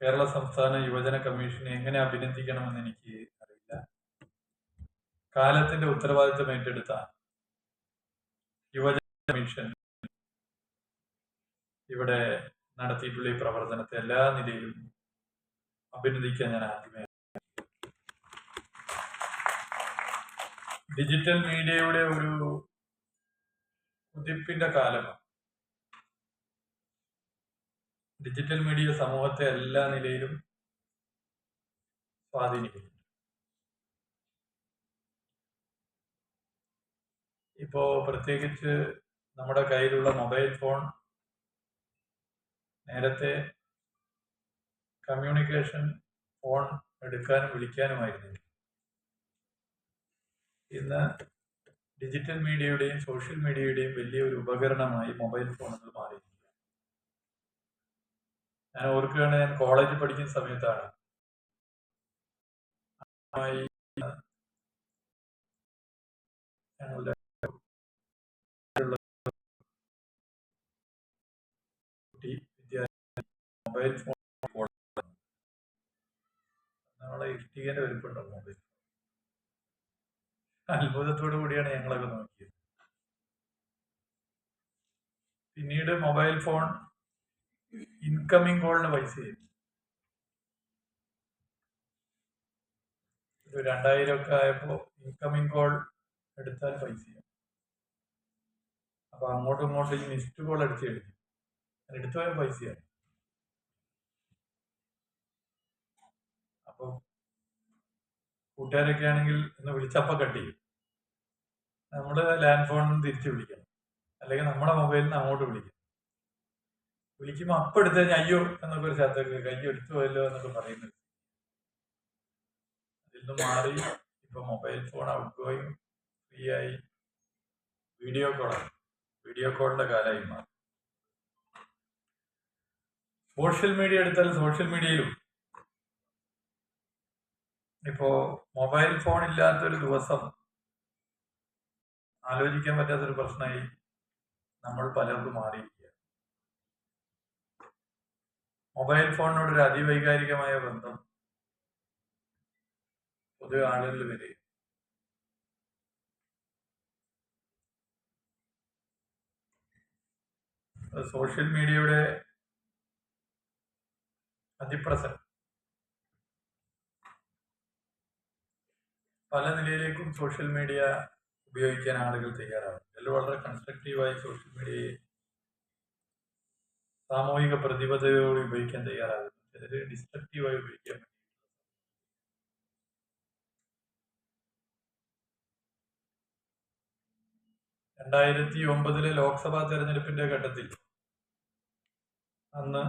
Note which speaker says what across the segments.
Speaker 1: കേരള സംസ്ഥാന യുവജന കമ്മീഷനെ എങ്ങനെ അഭിനന്ദിക്കണമെന്ന് എനിക്ക് അറിയില്ല. കാലത്തിന്റെ ഉത്തരവാദിത്വം ഏറ്റെടുത്ത യുവജന കമ്മീഷൻ ഇവിടെ നടത്തിയിട്ടുള്ള ഈ പ്രവർത്തനത്തെ എല്ലാ നിലയിലും അഭിനന്ദിക്കാൻ ഞാൻ ആദ്യമേ ഡിജിറ്റൽ മീഡിയയുടെ ഒരു കുതിപ്പിന്റെ കാലമാണ്. ഡിജിറ്റൽ മീഡിയ സമൂഹത്തെ എല്ലാ നിലയിലും സ്വാധീനിക്കുന്നു ഇപ്പോ പ്രത്യേകിച്ച് നമ്മുടെ കയ്യിലുള്ള മൊബൈൽ ഫോൺ നേരത്തെ കമ്മ്യൂണിക്കേഷൻ ഫോൺ എടുക്കാനും വിളിക്കാനുമായിരുന്നു. ഇന്ന് ഡിജിറ്റൽ മീഡിയയുടെയും സോഷ്യൽ മീഡിയയുടെയും വലിയൊരു ഉപകരണമായി മൊബൈൽ ഫോണുകൾ മാറിയിരിക്കുകയാണ് ഞാൻ ഓർക്കുകയാണ് ഞാൻ കോളേജിൽ പഠിക്കുന്ന സമയത്താണ്. ഞങ്ങളുടെ മൊബൈൽ ഫോൺ നമ്മളെ ഇഷ്ടികന്റെ വലിപ്പുണ്ടോ മൊബൈൽ അത്ഭുതത്തോടു കൂടിയാണ് ഞങ്ങളൊക്കെ നോക്കിയത്. പിന്നീട് മൊബൈൽ ഫോൺ ഇൻകമിങ് കോളിന് പൈസ ഒരു രണ്ടായിരം ഒക്കെ ആയപ്പോ ഇൻകമിങ് കോൾ എടുത്താൽ പൈസ അപ്പൊ അങ്ങോട്ടും ഇങ്ങോട്ടും ഈ മിസ്ഡ് കോൾ അടിച്ച് എടുക്കും. എടുത്തു പൈസ പൈസയാണ് അപ്പൊ കൂട്ടുകാരൊക്കെ ആണെങ്കിൽ ഒന്ന് വിളിച്ചപ്പ കട്ട് ചെയ്യും. നമ്മൾ ലാൻഡ് ഫോൺ തിരിച്ചു വിളിക്കണം. അല്ലെങ്കിൽ നമ്മുടെ മൊബൈലിൽ നിന്ന് അങ്ങോട്ട് വിളിക്കും. വിളിക്കുമ്പോൾ അപ്പം എടുത്ത് കഴിഞ്ഞാൽ അയ്യോ എന്നൊക്കെ ഒരു ശബ്ദമൊക്കെ അയ്യോ എടുത്തു പോയല്ലോ എന്നൊക്കെ പറയുന്നത്. അതിൽ നിന്ന് മാറി ഇപ്പൊ mobile phone out going free ആയി. വീഡിയോ കോളാണ് വീഡിയോ കോളിന്റെ കാലമായി മാറി. സോഷ്യൽ മീഡിയ എടുത്താൽ സോഷ്യൽ മീഡിയയിലും. ഇപ്പോ മൊബൈൽ ഫോൺ ഇല്ലാത്തൊരു ദിവസം ആലോചിക്കാൻ പറ്റാത്തൊരു പ്രശ്നമായി നമ്മൾ പലർക്കും മാറിയിരിക്കുക മൊബൈൽ ഫോണിനോട് ഒരു അതിവൈകാരികമായ ബന്ധം പൊതുവെ ആളുകളിൽ വരിക സോഷ്യൽ മീഡിയയുടെ അതിപ്രസരം. പല നിലയിലേക്കും സോഷ്യൽ മീഡിയ ഉപയോഗിക്കാൻ ആളുകൾ തയ്യാറാവും അതിൽ വളരെ കൺസ്ട്രക്റ്റീവായി സോഷ്യൽ മീഡിയയെ സാമൂഹിക പ്രതിബദ്ധതയോടെ ഉപയോഗിക്കാൻ തയ്യാറാകും ചിലർ ഡിസ്ട്രക്റ്റീവായി ഉപയോഗിക്കാൻ രണ്ടായിരത്തി ഒമ്പതിലെ ലോക്സഭാ തെരഞ്ഞെടുപ്പിന്റെ ഘട്ടത്തിൽ അന്ന്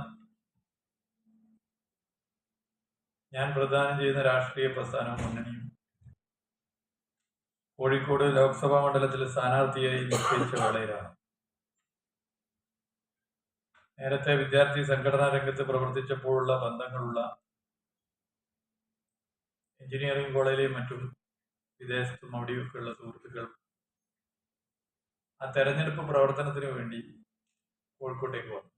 Speaker 1: ഞാൻ പ്രദാനം ചെയ്യുന്ന രാഷ്ട്രീയ പ്രസ്ഥാന മുന്നണിയും കോഴിക്കോട് ലോക്സഭാ മണ്ഡലത്തിലെ സ്ഥാനാർത്ഥിയായി നിശ്ചയിച്ച വേളയിലാണ്. നേരത്തെ വിദ്യാർത്ഥി സംഘടനാ രംഗത്ത് പ്രവർത്തിച്ചപ്പോഴുള്ള ബന്ധങ്ങളുള്ള എഞ്ചിനീയറിംഗ് കോളേജിലെയും മറ്റും വിദേശത്തും അവിടെയൊക്കെയുള്ള സുഹൃത്തുക്കൾ. ആ തെരഞ്ഞെടുപ്പ് പ്രവർത്തനത്തിന് വേണ്ടി കോഴിക്കോട്ടേക്ക് വന്നു.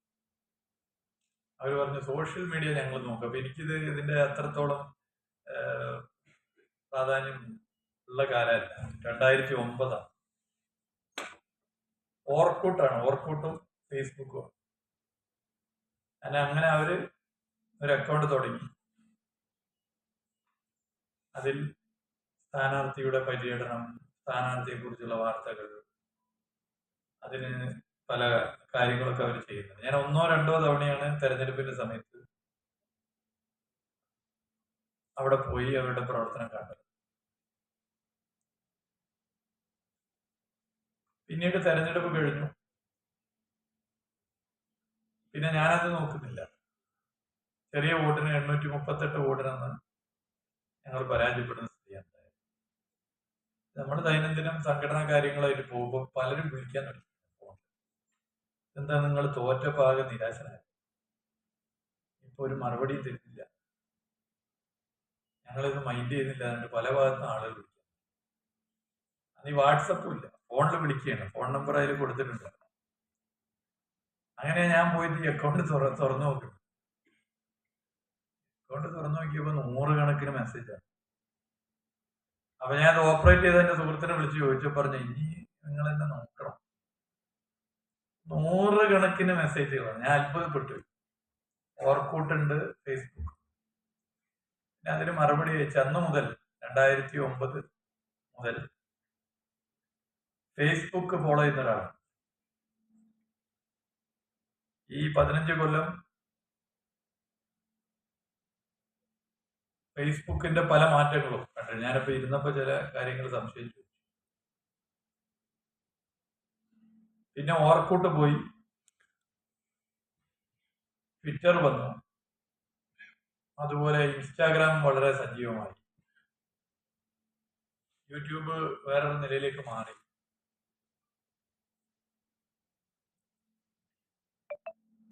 Speaker 1: അവർ പറഞ്ഞു സോഷ്യൽ മീഡിയ ഞങ്ങൾ നോക്കാം. അപ്പൊ എനിക്കിത് ഇതിന്റെ അത്രത്തോളം പ്രാധാന്യം ഉള്ള കാലമല്ല. രണ്ടായിരത്തി ഒമ്പതാണ് ഓർക്കൂട്ടാണ്. ഓർക്കൂട്ടും ഫേസ്ബുക്കും അങ്ങനെ അങ്ങനെ അവർ ഒരു അക്കൗണ്ട് തുടങ്ങി. അതിൽ സ്ഥാനാർത്ഥിയുടെ പര്യടനം സ്ഥാനാർത്ഥിയെ കുറിച്ചുള്ള വാർത്തകൾ അതിന് പല കാര്യങ്ങളൊക്കെ അവർ ചെയ്യുന്നത്. ഞാൻ ഒന്നോ രണ്ടോ തവണയാണ് തെരഞ്ഞെടുപ്പിന്റെ സമയത്ത് അവിടെ പോയി അവരുടെ പ്രവർത്തനം കണ്ടത്. പിന്നീട് തെരഞ്ഞെടുപ്പ് കഴിഞ്ഞു. പിന്നെ ഞാനത് നോക്കുന്നില്ല. ചെറിയ വോട്ടിന് എണ്ണൂറ്റി മുപ്പത്തെട്ട് വോട്ടിനെന്ന് ഞങ്ങൾ പരാജയപ്പെടുന്ന സ്ഥിതിയാണ് നമ്മൾ നമ്മുടെ ദൈനംദിനം സംഘടനാ കാര്യങ്ങളായിട്ട് പോകുമ്പോൾ പലരും വിളിക്കാൻ തുടങ്ങി എന്താ നിങ്ങൾ തോറ്റ ഭാഗം നിരാശനായി ഇപ്പൊ ഒരു മറുപടി തരുന്നില്ല. ഞങ്ങളിത് മൈൻഡ് ചെയ്യുന്നില്ല. എന്നിട്ട് പല ഭാഗത്തും ആളുകൾ വിളിക്കുക അത് ഈ വാട്സപ്പും ഇല്ല. ഫോണിൽ വിളിക്കുകയാണ്. ഫോൺ നമ്പർ അതിൽ കൊടുത്തിട്ടുണ്ട്. അങ്ങനെ ഞാൻ പോയിട്ട് ഈ അക്കൗണ്ട് തുറ തുറന്നു നോക്കും. അക്കൗണ്ട് തുറന്നു നോക്കിയപ്പോൾ നൂറുകണക്കിന് മെസ്സേജാണ് അപ്പൊ ഞാൻ അത് ഓപ്പറേറ്റ് ചെയ്ത് എന്റെ സുഹൃത്തിനെ വിളിച്ച് ചോദിച്ചു പറഞ്ഞു ഇനി നിങ്ങൾ എന്നെ നോക്കണം. നൂറുകണക്കിന് മെസ്സേജുകളാണ് ഞാൻ അത്ഭുതപ്പെട്ടു. ഓർക്കൂട്ടുണ്ട് ഫേസ്ബുക്ക് ഞാൻ അതിന് മറുപടി വെച്ച് അന്ന് മുതൽ രണ്ടായിരത്തി ഒമ്പത് മുതൽ ഫേസ്ബുക്ക് ഫോളോ ചെയ്യുന്ന ഒരാളാണ്. ഈ പതിനഞ്ച് കൊല്ലം ഫേസ്ബുക്കിന്റെ പല മാറ്റങ്ങളും കണ്ടു. ഞാനിപ്പോ ഇരുന്നപ്പോ ചില കാര്യങ്ങൾ സംശയിച്ചു പിന്നെ ഓർക്കൂട്ട് പോയി. ട്വിറ്റർ വന്നു. അതുപോലെ ഇൻസ്റ്റാഗ്രാം വളരെ സജീവമായി. യൂട്യൂബ് വേറൊരു നിലയിലേക്ക് മാറി.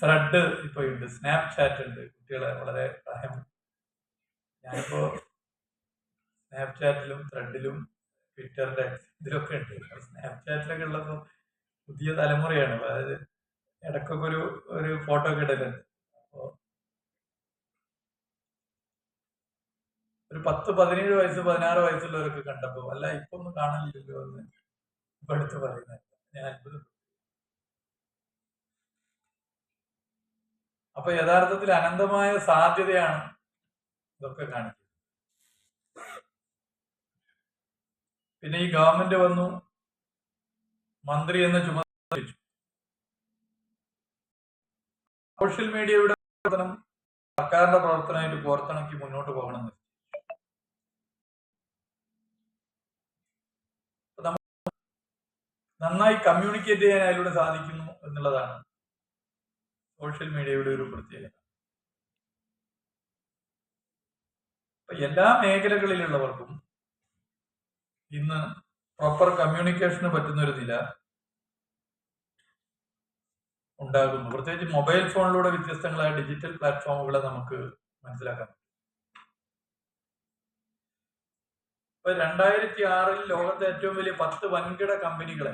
Speaker 1: ത്രെഡ് ഇപ്പൊ ഉണ്ട്. സ്നാപ്ചാറ്റ് ഉണ്ട്. കുട്ടികളെ വളരെ പ്രായം ഞാനിപ്പോ സ്നാപ്ചാറ്റിലും ത്രെഡിലും ട്വിറ്ററിന്റെ ഇതിലൊക്കെ ഉണ്ട്. സ്നാപ്ചാറ്റിലൊക്കെ ഉള്ളപ്പോ പുതിയ തലമുറയാണ്. അതായത് ഇടക്കൊക്കെ ഒരു ഒരു ഫോട്ടോ ഒക്കെ ഇടലുണ്ട്. അപ്പോ ഒരു പത്ത് പതിനേഴ് വയസ്സ് പതിനാറ് വയസ്സുള്ളവരൊക്കെ കണ്ടപ്പോ അല്ല ഇപ്പൊ ഒന്നും കാണലില്ലല്ലോ എന്ന് ഇപ്പൊ അടുത്ത് പറയുന്നത്. ഞാൻ അത്ഭുതപ്പെട്ടു. അപ്പൊ യഥാർത്ഥത്തിൽ അനന്തമായ സാധ്യതയാണ് ഇതൊക്കെ കാണിക്കുന്നത്. പിന്നെ ഈ ഗവൺമെന്റ് വന്നു. മന്ത്രി എന്ന ചുമതല സോഷ്യൽ മീഡിയയുടെ പ്രവർത്തനം സർക്കാരിന്റെ പ്രവർത്തനമായിട്ട് കോർത്തിണക്കി മുന്നോട്ട് പോകണം നന്നായി കമ്മ്യൂണിക്കേറ്റ് ചെയ്യാൻ അതിലൂടെ സാധിക്കുന്നു എന്നുള്ളതാണ് സോഷ്യൽ മീഡിയയുടെ ഒരു പ്രത്യേകത. എല്ലാ മേഖലകളിലുള്ളവർക്കും ഇന്ന് പ്രോപ്പർ കമ്മ്യൂണിക്കേഷന് പറ്റുന്ന ഒരു നില ഉണ്ടാകുന്നു. പ്രത്യേകിച്ച് മൊബൈൽ ഫോണിലൂടെ വ്യത്യസ്തങ്ങളായ ഡിജിറ്റൽ പ്ലാറ്റ്ഫോമുകളെ നമുക്ക് മനസ്സിലാക്കാൻ രണ്ടായിരത്തി ആറിൽ ലോകത്തെ ഏറ്റവും വലിയ പത്ത് വൻകിട കമ്പനികളെ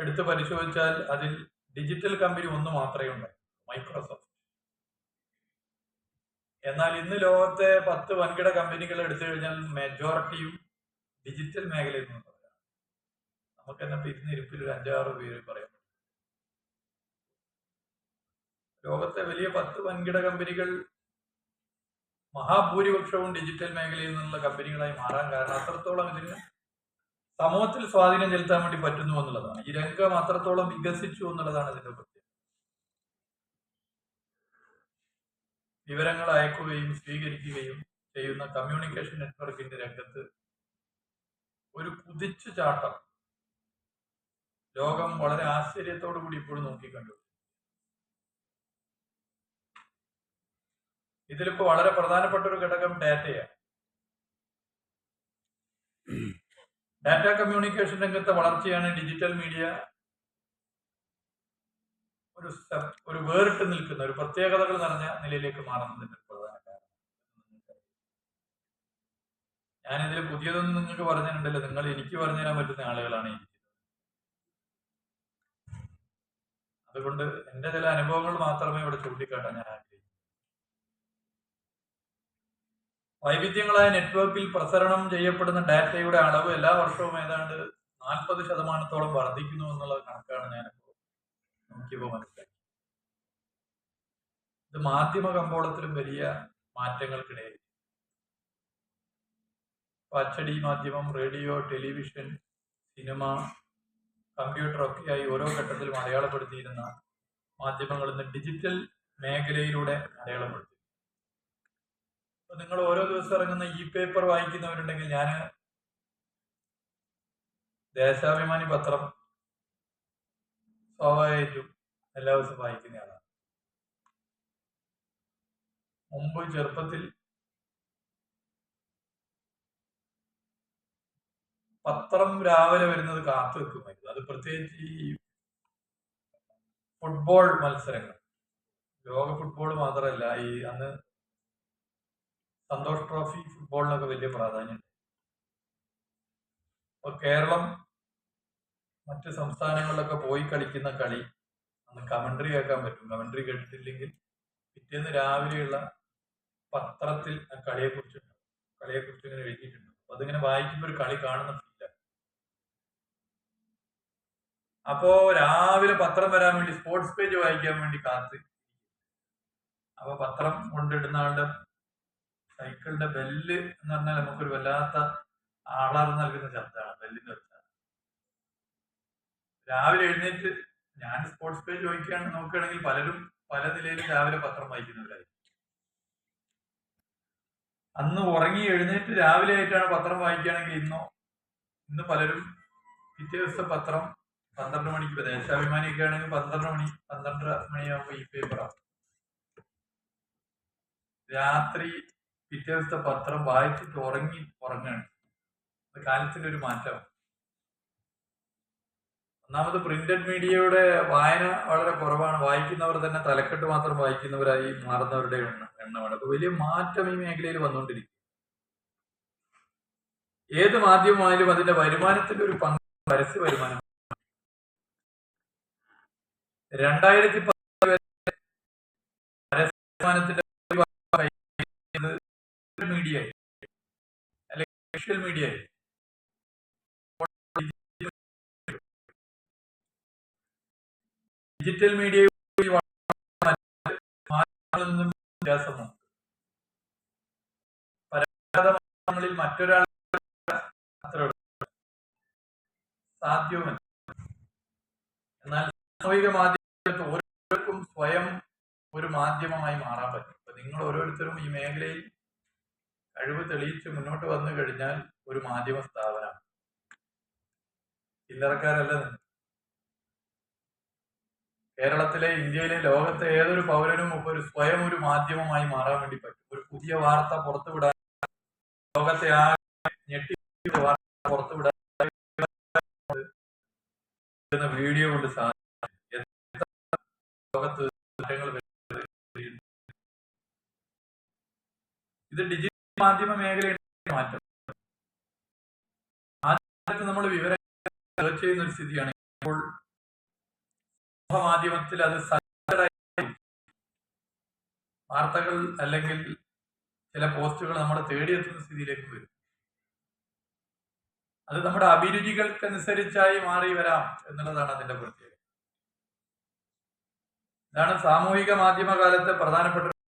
Speaker 1: എടുത്ത് പരിശോധിച്ചാൽ അതിൽ ഡിജിറ്റൽ കമ്പനി ഒന്ന് മാത്രമേ ഉണ്ടായി മൈക്രോസോഫ്റ്റ് എന്നാൽ ഇന്ന് ലോകത്തെ പത്ത് വൻകിട കമ്പനികൾ എടുത്തു കഴിഞ്ഞാൽ മെജോറിറ്റിയും ഡിജിറ്റൽ മേഖലയിൽ നിന്നുള്ളവരാണ് നമുക്ക് എന്നെ ഇപ്പൊ ഇരുന്ന് ഇരിപ്പിൽ ഒരു അഞ്ചാറ് പേര് പറയാം ലോകത്തെ വലിയ പത്ത് വൻകിട കമ്പനികൾ മഹാഭൂരിപക്ഷവും ഡിജിറ്റൽ മേഖലയിൽ നിന്നുള്ള കമ്പനികളായി മാറാൻ കാരണം അത്രത്തോളം ഇതിന് സമൂഹത്തിൽ സ്വാധീനം ചെലുത്താൻ വേണ്ടി പറ്റുന്നു എന്നുള്ളതാണ്. ഈ രംഗം അത്രത്തോളം വികസിച്ചു എന്നുള്ളതാണ് ഇതിന്റെ പ്രത്യേകത. വിവരങ്ങൾ അയക്കുകയും സ്വീകരിക്കുകയും ചെയ്യുന്ന കമ്മ്യൂണിക്കേഷൻ നെറ്റ്വർക്കിന്റെ രംഗത്ത് ഒരു കുതിച്ചു ചാട്ടം ലോകം വളരെ ആശ്ചര്യത്തോടു കൂടി ഇപ്പോഴും നോക്കിക്കണ്ടു. ഇതിലിപ്പോ വളരെ പ്രധാനപ്പെട്ട ഒരു ഘടകം ഡാറ്റയാണ്. ഡാറ്റ കമ്മ്യൂണിക്കേഷൻ രംഗത്തെ വളർച്ചയാണ് ഡിജിറ്റൽ മീഡിയ ഒരു ഒരു വേറിട്ട് നിൽക്കുന്ന ഒരു പ്രത്യേകതകൾ നിറഞ്ഞ നിലയിലേക്ക് മാറുന്നതിന്റെ പ്രധാന കാരണം. ഞാനിതിൽ പുതിയതൊന്നും നിങ്ങൾക്ക് പറഞ്ഞിട്ടുണ്ടല്ലോ. നിങ്ങൾ എനിക്ക് പറഞ്ഞു തരാൻ പറ്റുന്ന ആളുകളാണ് അതുകൊണ്ട് എന്റെ ചില അനുഭവങ്ങൾ മാത്രമേ ഇവിടെ ചൂണ്ടിക്കാട്ടാൻ ഞാൻ ആഗ്രഹിക്കുന്നു വൈവിധ്യങ്ങളായ നെറ്റ്വർക്കിൽ പ്രസരണം ചെയ്യപ്പെടുന്ന ഡാറ്റയുടെ അളവ് എല്ലാ വർഷവും ഏതാണ്ട് നാൽപ്പത് ശതമാനത്തോളം വർദ്ധിക്കുന്നു എന്നുള്ള കണക്കാണ് ഞാനിപ്പോൾ നോക്കിയപ്പോൾ മനസ്സിലാക്കി ഇത് മാധ്യമ കമ്പോളത്തിലും വലിയ മാറ്റങ്ങൾക്കിടയിൽ. അച്ചടി മാധ്യമം റേഡിയോ ടെലിവിഷൻ സിനിമ കമ്പ്യൂട്ടർ ഒക്കെയായി ഓരോ ഘട്ടത്തിലും അടയാളപ്പെടുത്തിയിരുന്ന മാധ്യമങ്ങൾ ഇന്ന് ഡിജിറ്റൽ മേഖലയിലൂടെ അടയാളപ്പെടുത്തി. അപ്പൊ നിങ്ങൾ ഓരോ ദിവസം ഇറങ്ങുന്ന ഈ പേപ്പർ വായിക്കുന്നവരുണ്ടെങ്കിൽ ഞാൻ ദേശാഭിമാനി പത്രം സ്വാഭാവികമായിട്ടും എല്ലാ ദിവസവും വായിക്കുന്നയാളാണ് മുമ്പ് ചെറുപ്പത്തിൽ പത്രം രാവിലെ വരുന്നത് കാത്തു വെക്കുമായിരുന്നു. അത് പ്രത്യേകിച്ച് ഈ ഫുട്ബോൾ മത്സരങ്ങൾ. ലോക ഫുട്ബോൾ മാത്രമല്ല ഈ അന്ന് സന്തോഷ് ട്രോഫി ഫുട്ബോളിനൊക്കെ വലിയ പ്രാധാന്യം. അപ്പൊ കേരളം മറ്റ് സംസ്ഥാനങ്ങളിലൊക്കെ പോയി കളിക്കുന്ന കളി അന്ന് കമൻട്രി കേൾക്കാൻ പറ്റും. കമൻട്രി കേട്ടിട്ടില്ലെങ്കിൽ പിറ്റേന്ന് രാവിലെയുള്ള പത്രത്തിൽ ആ കളിയെ കളിയെക്കുറിച്ച് കളിയെ കുറിച്ച് ഇങ്ങനെ എഴുതിയിട്ടുണ്ട്. അപ്പൊ അതിങ്ങനെ വായിക്കുമ്പോൾ ഒരു കളി കാണുന്ന ഫീല. അപ്പോ രാവിലെ പത്രം വരാൻ വേണ്ടി സ്പോർട്സ് പേജ് വായിക്കാൻ വേണ്ടി കാത്ത് അപ്പൊ പത്രം കൊണ്ടിടുന്ന ആളുടെ സൈക്കിളിന്റെ ബെല്ല് എന്ന് പറഞ്ഞാൽ നമുക്കൊരു വല്ലാത്ത ആളാറ് നൽകുന്ന ശബ്ദമാണ് ബെല്ലിന്റെ വെച്ചാൽ രാവിലെ എഴുന്നേറ്റ് ഞാൻ സ്പോർട്സ് പേജ് ചോദിക്കുകയാണ് നോക്കുകയാണെങ്കിൽ പലരും പല നിലയിലും രാവിലെ പത്രം വായിക്കുന്നവരായി. അന്ന് ഉറങ്ങി എഴുന്നേറ്റ് രാവിലെ ആയിട്ടാണ് പത്രം വായിക്കുകയാണെങ്കിൽ ഇന്നോ ഇന്ന് പലരും പിറ്റേ ദിവസത്തെ പത്രം പന്ത്രണ്ട് മണിക്ക് ദേശാഭിമാനിയൊക്കെ ആണെങ്കിൽ പന്ത്രണ്ട് മണി പന്ത്രണ്ടര മണിയാകുമ്പോൾ ഈ പേപ്പറാണ് രാത്രി പിറ്റേ ദിവസത്തെ പത്രം വായിച്ചിട്ട് ഉറങ്ങി ഉറങ്ങാണ്. അത് കാലത്തിന്റെ ഒരു മാറ്റം ഒന്നാമത് പ്രിന്റഡ് മീഡിയയുടെ വായന വളരെ കുറവാണ്. വായിക്കുന്നവർ തന്നെ തലക്കെട്ട് മാത്രം വായിക്കുന്നവരായി മാറുന്നവരുടെ എണ്ണ എണ്ണമാണ്. അപ്പൊ വലിയ മാറ്റം ഈ മേഖലയിൽ വന്നുകൊണ്ടിരിക്കും ഏത് മാധ്യമമായാലും അതിന്റെ വരുമാനത്തിന്റെ ഒരു പങ്ക് പരസ്യ വരുമാനം. രണ്ടായിരത്തി പത്ത് വരെ പരസ്യ വരുമാനത്തിന്റെ ഒരു ഭാഗം കൈവരിക്കുന്നത് മീഡിയ അല്ലെങ്കിൽ സോഷ്യൽ മീഡിയ ഡിജിറ്റൽ മീഡിയ നിന്നും വ്യത്യാസമുണ്ട് പരമ്പരാഗതങ്ങളിൽ മറ്റൊരാൾ അത്ര സാധ്യവുമല്ല എന്നാൽ സാമൂഹിക മാധ്യമത്ത് ഓരോരുത്തർക്കും സ്വയം ഒരു മാധ്യമമായി മാറാൻ പറ്റും. നിങ്ങൾ ഓരോരുത്തരും ഈ മേഖലയിൽ കഴിവ് തെളിയിച്ച് മുന്നോട്ട് വന്നു കഴിഞ്ഞാൽ ഒരു മാധ്യമ സ്ഥാപനം. ചില്ലറക്കാരല്ല കേരളത്തിലെ ഇന്ത്യയിലെ ലോകത്തെ ഏതൊരു പൗരനും ഒരു സ്വയം ഒരു മാധ്യമമായി മാറാൻ വേണ്ടി പറ്റും. ഒരു പുതിയ വാർത്ത പുറത്തുവിടാൻ ലോകത്തെ ആ ഞെട്ടി വാർത്ത പുറത്തുവിടാൻ വീഡിയോ കൊണ്ട് സാധിക്കും. ഇത് ഡിജിറ്റൽ മാധ്യമ മേഖലയുടെ മാറ്റം. ആദ്യകാലത്ത് നമ്മൾ വിവരം ചെയ്യുന്ന ഒരു സ്ഥിതിയാണ്. ഇപ്പോൾ മാധ്യമത്തിൽ അത് വാർത്തകൾ അല്ലെങ്കിൽ ചില പോസ്റ്റുകൾ നമ്മൾ തേടിയെത്തുന്ന സ്ഥിതിയിലേക്ക് വരും. അത് നമ്മുടെ അഭിരുചികൾക്കനുസരിച്ചായി മാറി വരാം എന്നുള്ളതാണ് അതിന്റെ പ്രത്യേകത. ഇതാണ് സാമൂഹിക മാധ്യമ കാലത്തെ പ്രധാനപ്പെട്ട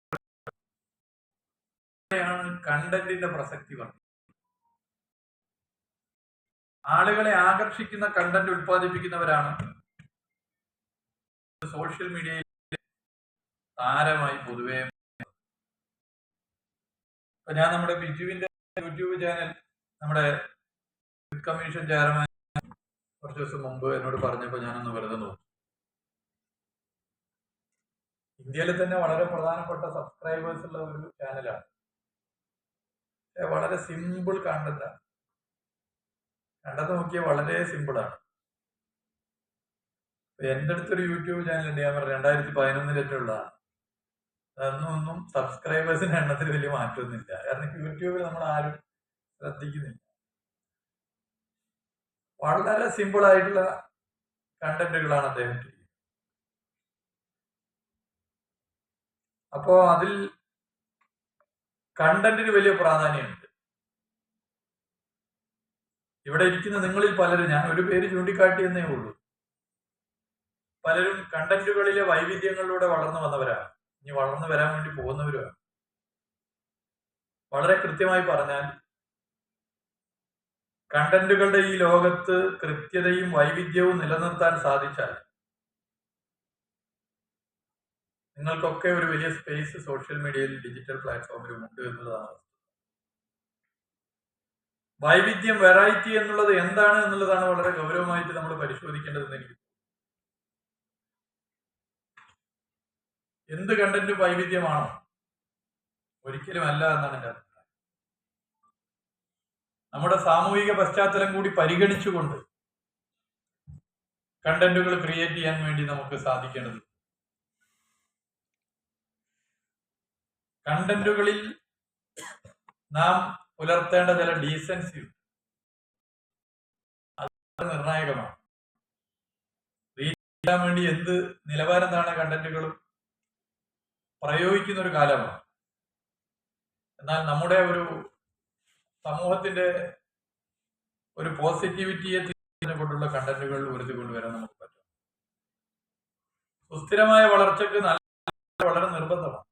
Speaker 1: കണ്ടന്റിന്റെ പ്രസക്തി പറഞ്ഞു ആളുകളെ ആകർഷിക്കുന്ന കണ്ടന്റ് ഉത്പാദിപ്പിക്കുന്നവരാണ് സോഷ്യൽ മീഡിയയിൽ താരമായി പൊതുവെ. ഞാൻ നമ്മുടെ ബിജുവിന്റെ യൂട്യൂബ് ചാനൽ നമ്മുടെ കമ്മീഷൻ ചെയർമാൻ കുറച്ച് ദിവസം മുമ്പ് എന്നോട് പറഞ്ഞപ്പോൾ ഞാനൊന്ന് വെറുതെ നോക്കി. ഇന്ത്യയിൽ തന്നെ വളരെ പ്രധാനപ്പെട്ട സബ്സ്ക്രൈബേഴ്സ് ഉള്ള ഒരു ചാനലാണ് വളരെ സിമ്പിൾ കണ്ടന്റാണ് കണ്ടത് നോക്കിയാൽ വളരെ സിമ്പിളാണ്. എന്റെ അടുത്തൊരു യൂട്യൂബ് ചാനൽ ഉണ്ട് ഞാൻ പറഞ്ഞു രണ്ടായിരത്തി പതിനൊന്നിലേറ്റുള്ളതാണ് അതൊന്നും ഒന്നും സബ്സ്ക്രൈബേഴ്സിന്റെ എണ്ണത്തിൽ വലിയ മാറ്റമൊന്നുമില്ല. കാരണം യൂട്യൂബിൽ നമ്മൾ ആരും ശ്രദ്ധിക്കുന്നില്ല. വളരെ സിമ്പിൾ ആയിട്ടുള്ള കണ്ടന്റുകളാണ് അദ്ദേഹം അപ്പോ അതിൽ കണ്ടന്റിന് വലിയ പ്രാധാന്യമുണ്ട്. ഇവിടെ ഇരിക്കുന്ന നിങ്ങളിൽ പലരും ഞാൻ ഒരു പേര് ചൂണ്ടിക്കാട്ടിയെന്നേ ഉള്ളൂ. പലരും കണ്ടന്റുകളിലെ വൈവിധ്യങ്ങളിലൂടെ വളർന്നു വന്നവരാണ്. ഇനി വളർന്നു വരാൻ വേണ്ടി പോകുന്നവരുമാണ്. വളരെ കൃത്യമായി പറഞ്ഞാൽ കണ്ടന്റുകളുടെ ഈ ലോകത്ത് കൃത്യതയും വൈവിധ്യവും നിലനിർത്താൻ സാധിച്ചാൽ നിങ്ങൾക്കൊക്കെ ഒരു വലിയ സ്പേസ് സോഷ്യൽ മീഡിയയിൽ ഡിജിറ്റൽ പ്ലാറ്റ്ഫോമിലും ഉണ്ട് എന്നുള്ളതാണ് വൈവിധ്യം വെറൈറ്റി എന്നുള്ളത് എന്താണ് എന്നുള്ളതാണ് വളരെ ഗൗരവമായിട്ട് നമ്മൾ പരിശോധിക്കേണ്ടതെന്ന് എനിക്ക് എന്ത് കണ്ടന്റും വൈവിധ്യമാണോ? ഒരിക്കലും അല്ല എന്നാണ് എന്റെ അഭിപ്രായം. നമ്മുടെ സാമൂഹിക പശ്ചാത്തലം കൂടി പരിഗണിച്ചുകൊണ്ട് കണ്ടന്റുകൾ ക്രിയേറ്റ് ചെയ്യാൻ വേണ്ടി നമുക്ക് സാധിക്കേണ്ടത് കണ്ടന്റുകളിൽ നാം പുലർത്തേണ്ട ചില ഡീസൻസി നിർണായകമാണ്. വേണ്ടി എന്ത് നിലവാരം താണ കണ്ടന്റുകളും പ്രയോഗിക്കുന്ന ഒരു കാലമാണ്. എന്നാൽ നമ്മുടെ ഒരു സമൂഹത്തിന്റെ ഒരു പോസിറ്റിവിറ്റിയെ കൊണ്ടുള്ള കണ്ടന്റുകൾ ഉയർത്തി കൊണ്ടുവരാൻ നമുക്ക് പറ്റും. സുസ്ഥിരമായ വളർച്ചയ്ക്ക് നല്ല വളരെ നിർബന്ധമാണ്.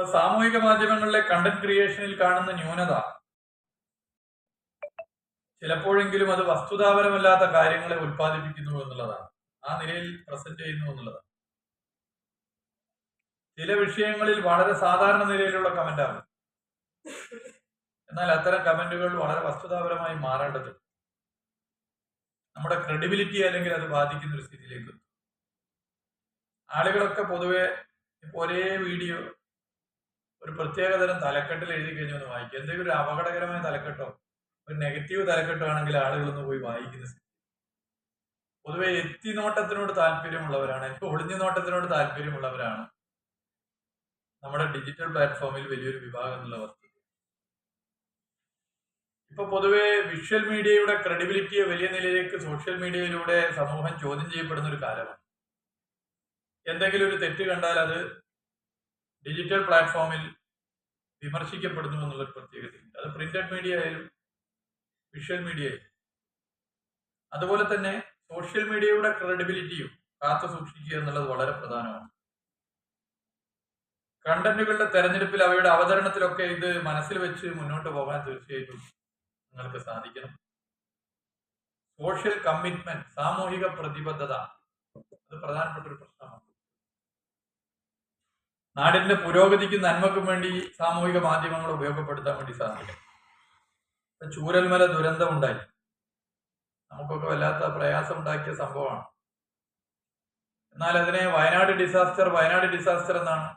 Speaker 1: ഇപ്പൊ സാമൂഹിക മാധ്യമങ്ങളിലെ കണ്ടന്റ് ക്രിയേഷനിൽ കാണുന്ന ന്യൂനത. ചിലപ്പോഴെങ്കിലും അത് വസ്തുതാപരമല്ലാത്ത കാര്യങ്ങളെ ഉൽപ്പാദിപ്പിക്കുന്നു എന്നുള്ളതാണ്. ആ നിലയിൽ പ്രസന്റ് ചെയ്യുന്നു എന്നുള്ളതാണ്. ചില വിഷയങ്ങളിൽ വളരെ സാധാരണ നിലയിലുള്ള കമന്റാണ് എന്നാൽ അത്തരം കമന്റുകൾ വളരെ വസ്തുതാപരമായി മാറേണ്ടതുണ്ട്. നമ്മുടെ ക്രെഡിബിലിറ്റി അല്ലെങ്കിൽ അത് ബാധിക്കുന്ന ഒരു സ്ഥിതിയിലേക്ക് ആളുകളൊക്കെ പൊതുവെ ഒരേ വീഡിയോ ഒരു പ്രത്യേകതരം തലക്കെട്ടിൽ എഴുതി കഴിഞ്ഞ് ഒന്ന് വായിക്കും എന്തെങ്കിലും ഒരു അപകടകരമായ തലക്കെട്ടോ ഒരു നെഗറ്റീവ് തലക്കെട്ടോ ആണെങ്കിൽ ആളുകളൊന്ന് പോയി വായിക്കുന്ന സ്ഥിതി. പൊതുവെ എത്തി നോട്ടത്തിനോട് താല്പര്യമുള്ളവരാണ് ഒളിഞ്ഞു നോട്ടത്തിനോട് താല്പര്യമുള്ളവരാണ്. നമ്മുടെ ഡിജിറ്റൽ പ്ലാറ്റ്ഫോമിൽ വലിയൊരു വിഭാഗം എന്നുള്ള വസ്തുത. ഇപ്പൊ പൊതുവെ വിഷ്വൽ മീഡിയയുടെ ക്രെഡിബിലിറ്റിയെ വലിയ നിലയിലേക്ക് സോഷ്യൽ മീഡിയയിലൂടെ സമൂഹം ചോദ്യം ചെയ്യപ്പെടുന്ന ഒരു കാലമാണ്. എന്തെങ്കിലും ഒരു തെറ്റ് കണ്ടാൽ അത് ഡിജിറ്റൽ പ്ലാറ്റ്ഫോമിൽ വിമർശിക്കപ്പെടുന്നു എന്നുള്ളൊരു പ്രത്യേകതയുണ്ട്. അത് പ്രിന്റഡ് മീഡിയ ആയാലും വിഷ്വൽ മീഡിയ ആയാലും. അതുപോലെ തന്നെ സോഷ്യൽ മീഡിയയുടെ ക്രെഡിബിലിറ്റിയും കാത്തു സൂക്ഷിക്കുക എന്നുള്ളത് വളരെ പ്രധാനമാണ്. കണ്ടന്റുകളുടെ തെരഞ്ഞെടുപ്പിൽ അവയുടെ അവതരണത്തിലൊക്കെ ഇത് മനസ്സിൽ വെച്ച് മുന്നോട്ട് പോകാൻ തീർച്ചയായിട്ടും നിങ്ങൾക്ക് സാധിക്കണം. സോഷ്യൽ കമ്മിറ്റ്മെന്റ് സാമൂഹിക പ്രതിബദ്ധത അത് പ്രധാനപ്പെട്ട ഒരു പ്രശ്നമാണ്. നാടിന്റെ പുരോഗതിക്കും നന്മക്കും വേണ്ടി സാമൂഹിക മാധ്യമങ്ങൾ ഉപയോഗപ്പെടുത്താൻ വേണ്ടി സാധിക്കും. ചൂരൽമല ദുരന്തം ഉണ്ടായി നമുക്കൊക്കെ വല്ലാത്ത പ്രയാസം ഉണ്ടാക്കിയ സംഭവമാണ്. എന്നാൽ അതിനെ വയനാട് ഡിസാസ്റ്റർ വയനാട് ഡിസാസ്റ്റർ എന്നാണ്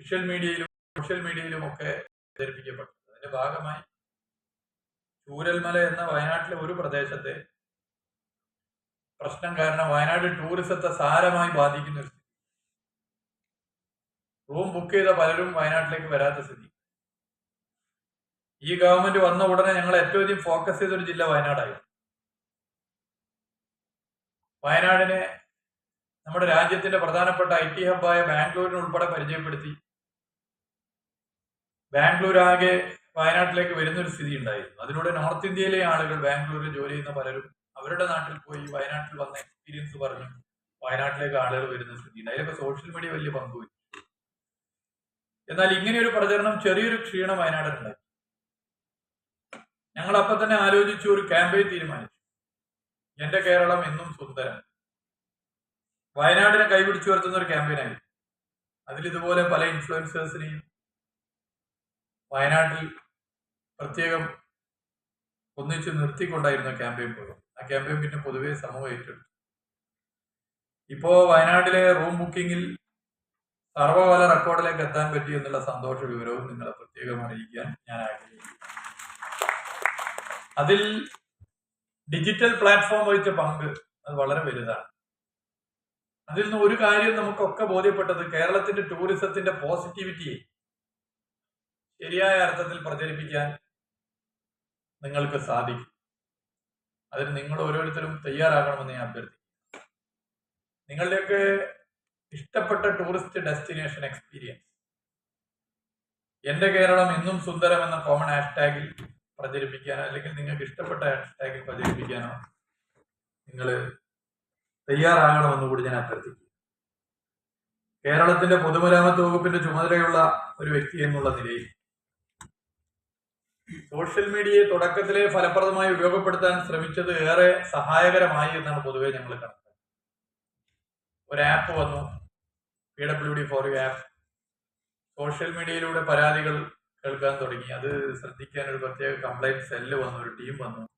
Speaker 1: സോഷ്യൽ മീഡിയയിലും സോഷ്യൽ മീഡിയയിലും ഒക്കെ അവതരിപ്പിക്കപ്പെട്ടത്. അതിന്റെ ഭാഗമായി ചൂരൽമല എന്ന വയനാട്ടിലെ ഒരു പ്രദേശത്തെ പ്രശ്നം കാരണം വയനാട് ടൂറിസത്തെ സാരമായി ബാധിക്കുന്ന ഒരു റൂം ബുക്ക് ചെയ്ത പലരും വയനാട്ടിലേക്ക് വരാത്ത സ്ഥിതി. ഈ ഗവൺമെന്റ് വന്ന ഉടനെ ഞങ്ങൾ ഏറ്റവും അധികം ഫോക്കസ് ചെയ്ത ഒരു ജില്ല വയനാടായി. വയനാടിനെ നമ്മുടെ രാജ്യത്തിന്റെ പ്രധാനപ്പെട്ട ഐ ടി ഹബ്ബായ ബാംഗ്ലൂരിന് ഉൾപ്പെടെ പരിചയപ്പെടുത്തി. ബാംഗ്ലൂർ ആകെ വയനാട്ടിലേക്ക് വരുന്നൊരു സ്ഥിതി ഉണ്ടായിരുന്നു. അതിലൂടെ നോർത്ത് ഇന്ത്യയിലെ ആളുകൾ ബാംഗ്ലൂരിൽ ജോലി ചെയ്യുന്ന പലരും അവരുടെ നാട്ടിൽ പോയി വയനാട്ടിൽ വന്ന എക്സ്പീരിയൻസ് പറഞ്ഞു വയനാട്ടിലേക്ക് ആളുകൾ വരുന്ന സ്ഥിതി ഉണ്ട് അതിലൊക്കെ സോഷ്യൽ മീഡിയ വലിയ പങ്ക് വഹിച്ചു എന്നാൽ ഇങ്ങനെ ഒരു പ്രചരണം ചെറിയൊരു ക്ഷീണം വയനാടിനുണ്ടായി ഞങ്ങൾ അപ്പൊ തന്നെ ആലോചിച്ചു ഒരു ക്യാമ്പയിൻ തീരുമാനിച്ചു. എന്റെ കേരളം എന്നും സുന്ദരം വയനാടിനെ കൈപിടിച്ചു വരുത്തുന്ന ഒരു ക്യാമ്പയിനായി അതിൽ ഇതുപോലെ പല ഇൻഫ്ലുവൻസേഴ്സിനെയും വയനാട്ടിൽ പ്രത്യേകം ഒന്നിച്ച് നിർത്തിക്കൊണ്ടായിരുന്നു ക്യാമ്പയിൻ പോകും ആ ക്യാമ്പയിൻ പിന്നെ പൊതുവെ സമൂഹം ഏറ്റെടുത്തു. ഇപ്പോ വയനാട്ടിലെ റൂം ബുക്കിംഗിൽ സർവകാല റെക്കോർഡിലേക്ക് എത്താൻ പറ്റി എന്നുള്ള സന്തോഷ വിവരവും നിങ്ങളെ പ്രത്യേകം അറിയിക്കാൻ ഞാൻ ആഗ്രഹിക്കുന്നു. അതിൽ ഡിജിറ്റൽ പ്ലാറ്റ്ഫോം വഹിച്ച പങ്ക് അത് വളരെ വലുതാണ്. അതിൽ നിന്ന് ഒരു കാര്യം നമുക്കൊക്കെ ബോധ്യപ്പെട്ടത് കേരളത്തിന്റെ ടൂറിസത്തിന്റെ പോസിറ്റിവിറ്റിയെ ശരിയായ അർത്ഥത്തിൽ പ്രചരിപ്പിക്കാൻ നിങ്ങൾക്ക് സാധിക്കും. അതിന് നിങ്ങൾ ഓരോരുത്തരും തയ്യാറാകണമെന്ന് ഞാൻ അഭ്യർത്ഥിക്കുന്നു. നിങ്ങളുടെയൊക്കെ ഇഷ്ടപ്പെട്ട ടൂറിസ്റ്റ് ഡെസ്റ്റിനേഷൻ എക്സ്പീരിയൻസ് എന്റെ കേരളം എന്നും സുന്ദരം എന്ന കോമൺ ഹാഷ്ടാഗിൽ പ്രചരിപ്പിക്കാനോ അല്ലെങ്കിൽ നിങ്ങൾക്ക് ഇഷ്ടപ്പെട്ട ഹാഷ്ടാഗിൽ പ്രചരിപ്പിക്കാനോ നിങ്ങൾ തയ്യാറാകണമെന്ന് കൂടി ഞാൻ അഭ്യർത്ഥിക്കുന്നു. കേരളത്തിന്റെ പൊതുമരാമത്ത് വകുപ്പിന്റെ ചുമതലയുള്ള ഒരു വ്യക്തി എന്നുള്ള നിലയിൽ സോഷ്യൽ മീഡിയയെ തുടക്കത്തിലെ ഫലപ്രദമായി ഉപയോഗപ്പെടുത്താൻ ശ്രമിച്ചത് ഏറെ സഹായകരമായി എന്നാണ് പൊതുവെ ഞങ്ങൾ കണ്ടത്. ഒരു ആപ്പ് വന്നു. P W D for U app social മീഡിയയിലൂടെ പരാതികൾ കേൾക്കാൻ തുടങ്ങി. അത് ശ്രദ്ധിക്കാൻ ഒരു പ്രത്യേക കംപ്ലൈന്റ് സെല്ല് വന്നു ഒരു ടീം വന്നു.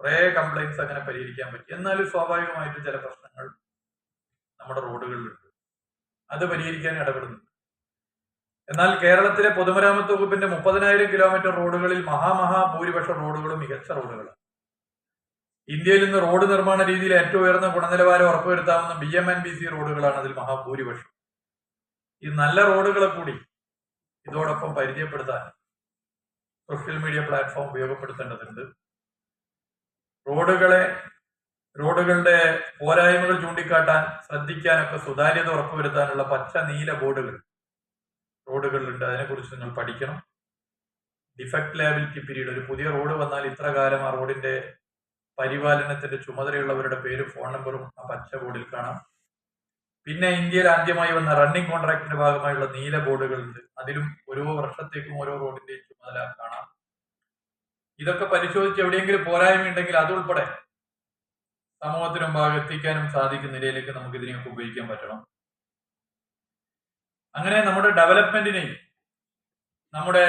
Speaker 1: കുറേ കംപ്ലൈന്റ്സ് അങ്ങനെ പരിഹരിക്കാൻ പറ്റി. എന്നാലും സ്വാഭാവികമായിട്ടും ചില പ്രശ്നങ്ങൾ നമ്മുടെ റോഡുകളിലുണ്ട്. അത് പരിഹരിക്കാൻ ഇടപെടുന്നു. എന്നാൽ കേരളത്തിലെ പൊതുമരാമത്ത് വകുപ്പിന്റെ മുപ്പതിനായിരം കിലോമീറ്റർ റോഡുകളിൽ മഹാമഹാ ഭൂരിപക്ഷം റോഡുകളും മികച്ച റോഡുകളാണ് ഇന്ത്യയിൽ ഇന്ന് റോഡ് നിർമ്മാണ രീതിയിൽ ഏറ്റവും ഉയർന്ന ഗുണനിലവാരം ഉറപ്പുവരുത്താവുന്ന B M N B C റോഡുകളാണ് അതിൽ മഹാഭൂരിപക്ഷം. ഈ നല്ല റോഡുകളെ കൂടി ഇതോടൊപ്പം പരിചയപ്പെടുത്താൻ സോഷ്യൽ മീഡിയ പ്ലാറ്റ്ഫോം ഉപയോഗപ്പെടുത്തേണ്ടതുണ്ട്. റോഡുകളെ റോഡുകളുടെ പോരായ്മകൾ ചൂണ്ടിക്കാട്ടാൻ ശ്രദ്ധിക്കാനൊക്കെ സുതാര്യത ഉറപ്പുവരുത്താനുള്ള പച്ച നീല ബോർഡുകൾ റോഡുകളിലുണ്ട്. അതിനെക്കുറിച്ച് നിങ്ങൾ പഠിക്കണം. ഡിഫക്ട് ലാബിലിറ്റി പീരീഡ് ഒരു പുതിയ റോഡ് വന്നാൽ ഇത്ര കാലം ആ റോഡിന്റെ പരിപാലനത്തിന്റെ ചുമതലയുള്ളവരുടെ പേര് ഫോൺ നമ്പറും ആ പച്ച ബോർഡിൽ കാണാം. പിന്നെ ഇന്ത്യയിൽ ആദ്യമായി വന്ന റണ്ണിംഗ് കോൺട്രാക്ടിന്റെ ഭാഗമായുള്ള നീല ബോർഡുകളുണ്ട്. അതിലും ഓരോ വർഷത്തേക്കും ഓരോ റോഡിന്റെയും ചുമതല കാണാം. ഇതൊക്കെ പരിശോധിച്ച് എവിടെയെങ്കിലും പോരായ്മ ഉണ്ടെങ്കിൽ അതുൾപ്പെടെ സമൂഹത്തിന് മുമ്പാകെ എത്തിക്കാനും സാധിക്കുന്ന നിലയിലേക്ക് നമുക്ക് ഇതിനെയൊക്കെ ഉപയോഗിക്കാൻ പറ്റണം. അങ്ങനെ നമ്മുടെ ഡെവലപ്മെന്റിനെയും നമ്മുടെ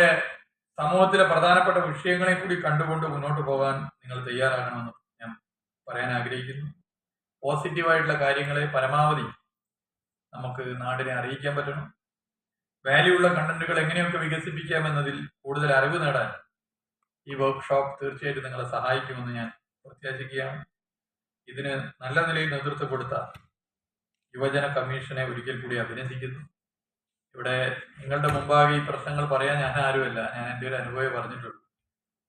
Speaker 1: സമൂഹത്തിലെ പ്രധാനപ്പെട്ട വിഷയങ്ങളെ കൂടി കണ്ടുകൊണ്ട് മുന്നോട്ട് പോകാൻ നിങ്ങൾ തയ്യാറാകണമെന്ന് ഞാൻ പറയാൻ ആഗ്രഹിക്കുന്നു. പോസിറ്റീവായിട്ടുള്ള കാര്യങ്ങളെ പരമാവധി നമുക്ക് നാടിനെ അറിയിക്കാൻ പറ്റണം. വാല്യൂ ഉള്ള കണ്ടന്റുകൾ എങ്ങനെയൊക്കെ വികസിപ്പിക്കാമെന്നതിൽ കൂടുതൽ അറിവ് നേടാൻ ഈ വർക്ക്ഷോപ്പ് തീർച്ചയായിട്ടും നിങ്ങളെ സഹായിക്കുമെന്ന് ഞാൻ പ്രത്യാശിക്കുകയാണ്. ഇതിന് നല്ല നിലയിൽ നേതൃത്വം കൊടുത്ത യുവജന കമ്മീഷനെ ഒരിക്കൽ കൂടി അഭിനന്ദിക്കുന്നു. ഇവിടെ നിങ്ങളുടെ മുമ്പാകെ ഈ പ്രശ്നങ്ങൾ പറയാൻ ഞാൻ ആരുമല്ല. ഞാൻ എന്റെ ഒരു അനുഭവം പറഞ്ഞിട്ടുള്ളൂ.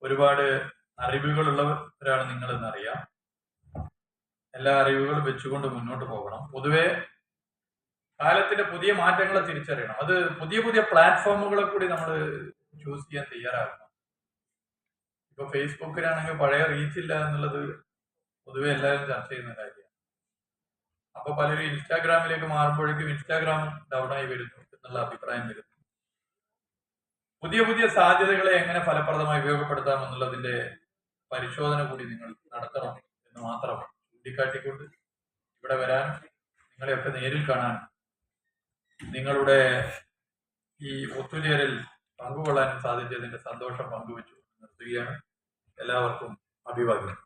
Speaker 1: ഒരുപാട് അറിവുകളുള്ളവരാണ് നിങ്ങളെന്നറിയാം. എല്ലാ അറിവുകളും വെച്ചുകൊണ്ട് മുന്നോട്ട് പോകണം. പൊതുവെ കാലത്തിന്റെ പുതിയ മാറ്റങ്ങളെ തിരിച്ചറിയണം. അത് പുതിയ പുതിയ പ്ലാറ്റ്ഫോമുകളെ കൂടി നമ്മൾ ചൂസ് ചെയ്യാൻ തയ്യാറാകണം. ഇപ്പൊ ഫേസ്ബുക്കിലാണെങ്കിൽ പഴയ റീച്ച് ഇല്ല എന്നുള്ളത് പൊതുവെ എല്ലാവരും ചർച്ച ചെയ്യുന്ന കാര്യമാണ്. അപ്പൊ പലരും ഇൻസ്റ്റാഗ്രാമിലേക്ക് മാറുമ്പോഴേക്കും ഇൻസ്റ്റാഗ്രാം ഡൗൺ ആയി വരുന്നു. എന്നുള്ള അഭിപ്രായം വരുന്നു. പുതിയ പുതിയ സാധ്യതകളെ എങ്ങനെ ഫലപ്രദമായി ഉപയോഗപ്പെടുത്താം എന്നുള്ളതിന്റെ പരിശോധന കൂടി നിങ്ങൾ നടത്തണം എന്ന് മാത്രം ചൂണ്ടിക്കാട്ടിക്കൊണ്ട് ഇവിടെ വരാൻ നിങ്ങളെയൊക്കെ നേരിൽ കാണാൻ നിങ്ങളുടെ ഈ ഒത്തുചേരൽ പങ്കുകൊള്ളാനും സാധിച്ചതിന്റെ സന്തോഷം പങ്കുവെച്ചു നിർത്തുകയാണ്. എല്ലാവർക്കും അഭിവാദ്യം.